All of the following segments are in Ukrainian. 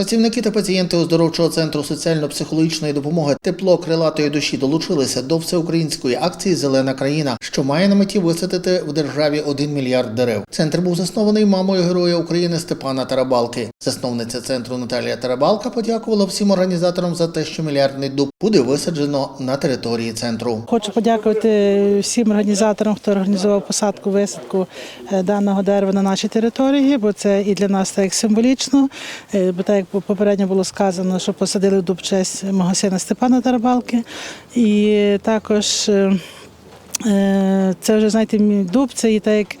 Працівники та пацієнти оздоровчого центру соціально-психологічної допомоги тепло крилатої душі долучилися до всеукраїнської акції Зелена країна, що має на меті висадити в державі 1 мільярд дерев. Центр був заснований мамою героя України Степана Тарабалки. Засновниця центру Наталія Тарабалка подякувала всім організаторам за те, що мільярдний дуб буде висаджено на території центру. Хочу подякувати всім організаторам, хто організував посадку висадку е, даного дерева на нашій території, бо це і для нас так символічно. Е, Бо так як попередньо було сказано, що посадили дуб честь мого сина Степана Тарабалки. І також е, е, це вже знаєте, мій дуб, це і так як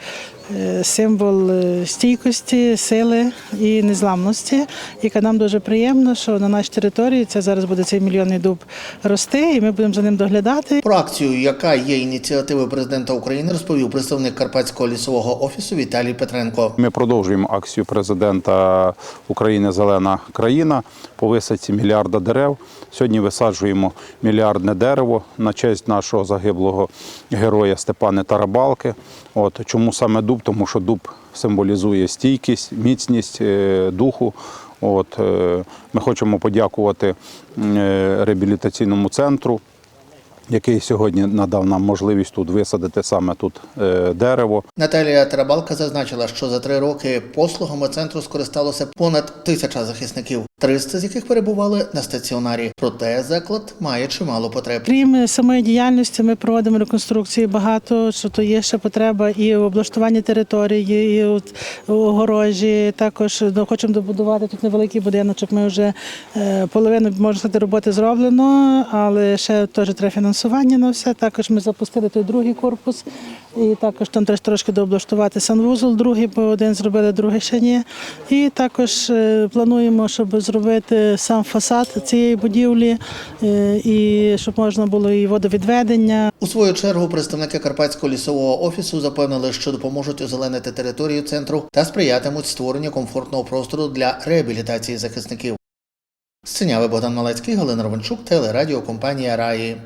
символ е, стійкості, сили і незламності, яка нам дуже приємно, що на нашій території це зараз буде цей мільйонний дуб рости, і ми будемо за ним доглядати. Про акцію, яка є ініціативою президента України, розповів представник Карпатського лісового офісу Віталій Петренко. Ми продовжуємо акцію президента України Зелена країна по висадці мільярда дерев. Сьогодні висаджуємо мільярдне дерево на честь нашого загиблого героя Степана Тарабалки. От чому саме дуб? Тому що дуб символізує стійкість, міцність е, духу. От е, ми хочемо подякувати е, реабілітаційному центру який сьогодні надав нам можливість тут висадити саме тут дерево. Наталія Тарабалка зазначила, що за три роки послугами центру скористалося понад тисяча захисників, 300 з яких перебували на стаціонарі. Проте заклад має чимало потреб. Крім самої діяльності, ми проводимо реконструкції багато, що то є ще потреба і в облаштуванні території, і огорожі. Також ну, хочемо добудувати тут невеликий будиночок. Ми вже е, половину можна сказати, роботи зроблено, але ще теж треба фінансування на все. Також ми запустили той другий корпус, і також там треба трошки дооблаштувати санвузол, другий, бо один зробили, другий ще ні. І також е, плануємо, щоб зробити сам фасад цієї будівлі, е, і щоб можна було і водовідведення, У свою чергу представники Карпатського лісового офісу запевнили, що допоможуть озеленити територію центру та сприятимуть створенню комфортного простору для реабілітації захисників. Сценяви Богдан Малецький, Галина Ровенчук, телерадіокомпанія Раї.